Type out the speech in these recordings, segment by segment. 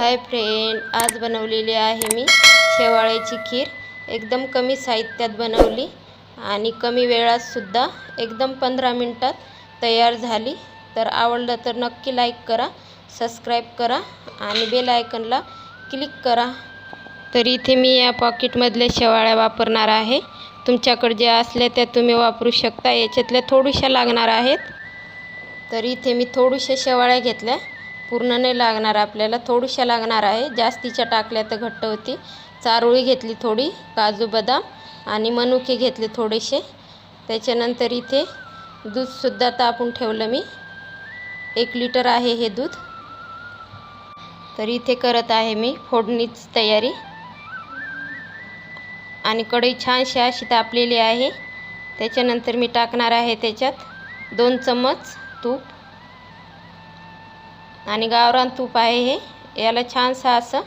Hi friend आज बनवलेली आहे मी शेवाळ्याची खीर. एकदम कमी साहित्यात बनवली आणि कमी वेळातसुद्धा एकदम पंधरा मिनटात तयार झाली. तर आवडलं तर नक्की लाईक करा सबस्क्राईब करा आणि बेल आयकनला क्लिक करा. तर इथे मी या पॉकेटमधल्या शेवाळ्या वापरणार आहे. तुमच्याकडे जे असल्या त्या तुम्ही वापरू शकता. याच्यातल्या थोड्याशा लागणार आहेत. तर इथे मी थोड्याशा शेवाळ्या घेतल्या. पूर्ण नाही लागणार आपल्याला थोडीशा लागणार आहे. जास्तीच्या टाकल्या तर घट्ट होती. चारोळी घेतली थोडी काजू बदाम आणि मनुके घेतले थोडेसे. त्याच्यानंतर इथे दूधसुद्धा तापून ठेवलं मी. एक लिटर आहे हे दूध. तर इथे करत आहे मी फोडणीची तयारी. आणि कढई छानशी अशी तापलेली आहे. त्याच्यानंतर मी टाकणार आहे त्याच्यात दोन चम्मच तूप. आणि गावरान तूप आहे हे. याला छानसं असं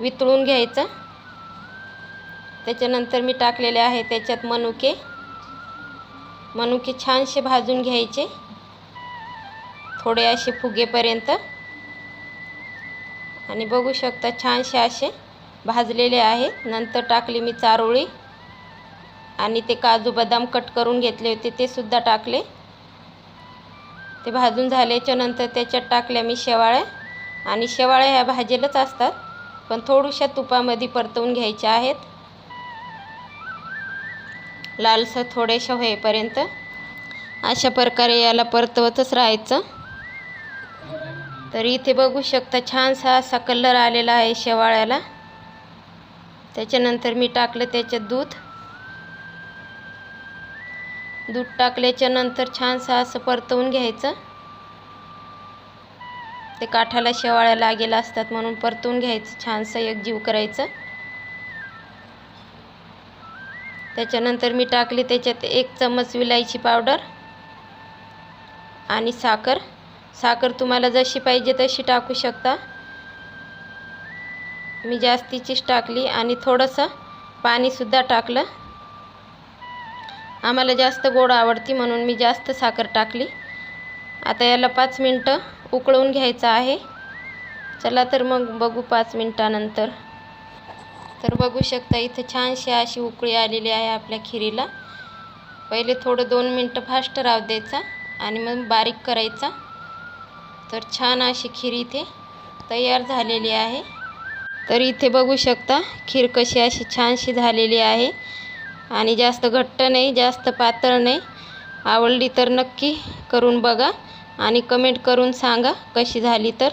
वितळून घ्यायचं. त्याच्यानंतर मी टाकलेले आहे त्याच्यात मनुके. मनुके छानसे भाजून घ्यायचे. थोडे असे फुगेपर्यंत. आणि बघू शकता छानसे असे भाजलेले आहेत नंतर टाकली मी चारोळी. आणि ते काजू बदाम कट करून घेतले होते ते सुद्धा टाकले. ते भाजून झाल्याच्यानंतर त्याच्यात टाकल्या मी शेवाळ्या आणि शेवाळ्या ह्या भाजेलच असतात. पण थोडूशा तुपामध्ये परतवून घ्यायच्या आहेत. लालसर थोड्याशा होईपर्यंत अशा प्रकारे याला परतवतच राहायचं. तर इथे बघू शकता छानसा असा कलर आलेला आहे शेवाळ्याला. त्याच्यानंतर मी टाकलं त्याच्यात दूध. दूध टाकल्याच्या नंतर छानसं असं परतवून घ्यायचं. ते काठाला शेवाळ्या लागेल असतात म्हणून परतवून घ्यायचं. छानसं एकजीव करायचं. त्याच्यानंतर मी टाकली त्याच्यात एक चम्मच विलायची पावडर आणि साखर. साखर तुम्हाला जशी पाहिजे तशी टाकू शकता. मी जास्तीचीच टाकली आणि थोडंसं पाणीसुद्धा टाकलं. आम्हाला जास्त गोड आवडती म्हणून मी जास्त साखर टाकली. आता याला पाच मिनटं उकळवून घ्यायचं आहे. चला तर मग बघू पाच मिनटानंतर. तर बघू शकता इथं छानशी अशी उकळी आलेली आहे आपल्या खिरीला. पहिले थोडं दोन मिनटं फास्ट राहू द्यायचा आणि मग बारीक करायचा. तर छान अशी खीर इथे तयार झालेली आहे. तर इथे बघू शकता खीर कशी अशी छानशी झालेली आहे. आणि जास्त घट्ट नाही जास्त पातळ नाही. आवडली तर नक्की करून बघा आणि कमेंट करून सांगा कशी झाली तर.